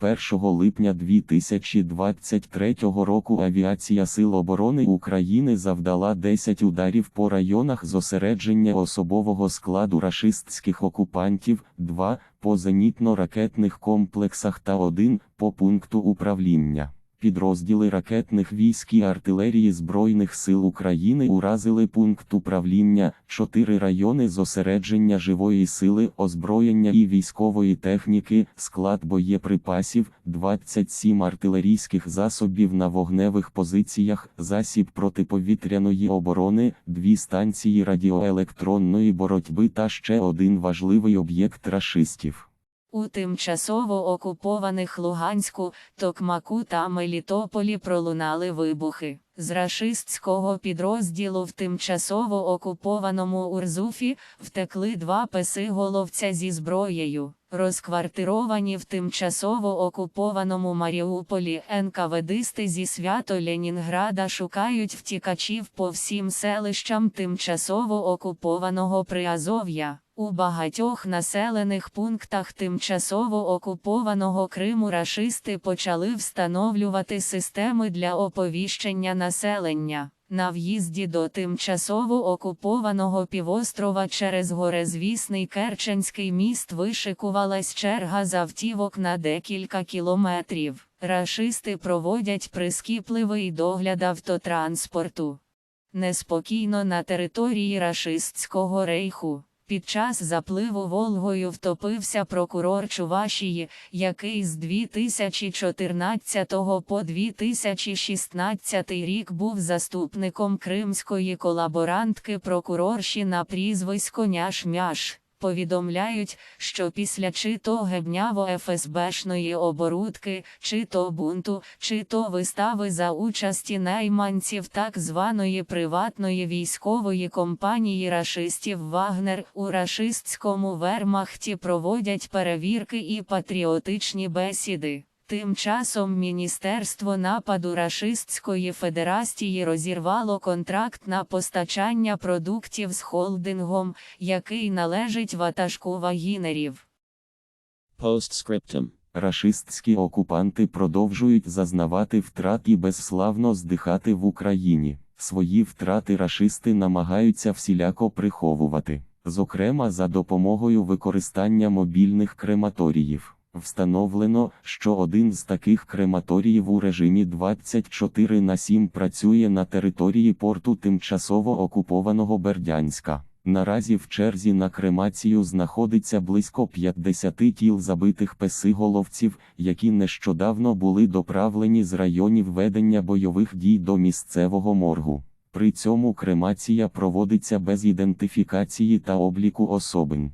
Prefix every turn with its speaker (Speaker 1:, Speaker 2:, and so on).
Speaker 1: 1 липня 2023 року Авіація Сил оборони України завдала 10 ударів по районах зосередження особового складу рашистських окупантів, 2 по зенітно-ракетних комплексах та 1 по пункту управління. Підрозділи ракетних військ і артилерії Збройних сил України уразили пункт управління, 4 райони зосередження живої сили, озброєння і військової техніки, склад боєприпасів, 27 артилерійських засобів на вогневих позиціях, засіб протиповітряної оборони, дві станції радіоелектронної боротьби та ще один важливий об'єкт рашистів.
Speaker 2: У тимчасово окупованих Луганську, Токмаку та Мелітополі пролунали вибухи. З рашистського підрозділу в тимчасово окупованому Урзуфі втекли два песиголовця зі зброєю. Розквартировані в тимчасово окупованому Маріуполі НКВДисти зі свято Ленінграда шукають втікачів по всім селищам тимчасово окупованого Приазов'я. У багатьох населених пунктах тимчасово окупованого Криму рашисти почали встановлювати системи для оповіщення населення. На в'їзді до тимчасово окупованого півострова через горезвісний Керченський міст вишикувалась черга з автівок на декілька кілометрів. Рашисти проводять прискіпливий догляд автотранспорту. Неспокійно на території рашистського рейху. Під час запливу Волгою втопився прокурор Чувашії, який з 2014 по 2016 рік був заступником кримської колаборантки прокурорші на прізвисько Няш-Мяш. Повідомляють, що після чи то гебняво ФСБшної оборудки, чи то бунту, чи то вистави за участі найманців так званої приватної військової компанії рашистів Вагнер у рашистському вермахті проводять перевірки і патріотичні бесіди. Тим часом Міністерство нападу Рашистської Федерації розірвало контракт на постачання продуктів з холдингом, який належить ватажку вагінерів.
Speaker 3: Postscriptum.
Speaker 1: Рашистські окупанти продовжують зазнавати втрат і безславно здихати в Україні. Свої втрати рашисти намагаються всіляко приховувати, зокрема за допомогою використання мобільних крематоріїв. Встановлено, що один з таких крематоріїв у режимі 24 на 7 працює на території порту тимчасово окупованого Бердянська. Наразі в черзі на кремацію знаходиться близько 50 тіл забитих песиголовців, які нещодавно були доправлені з районів ведення бойових дій до місцевого моргу. При цьому кремація проводиться без ідентифікації та обліку особин.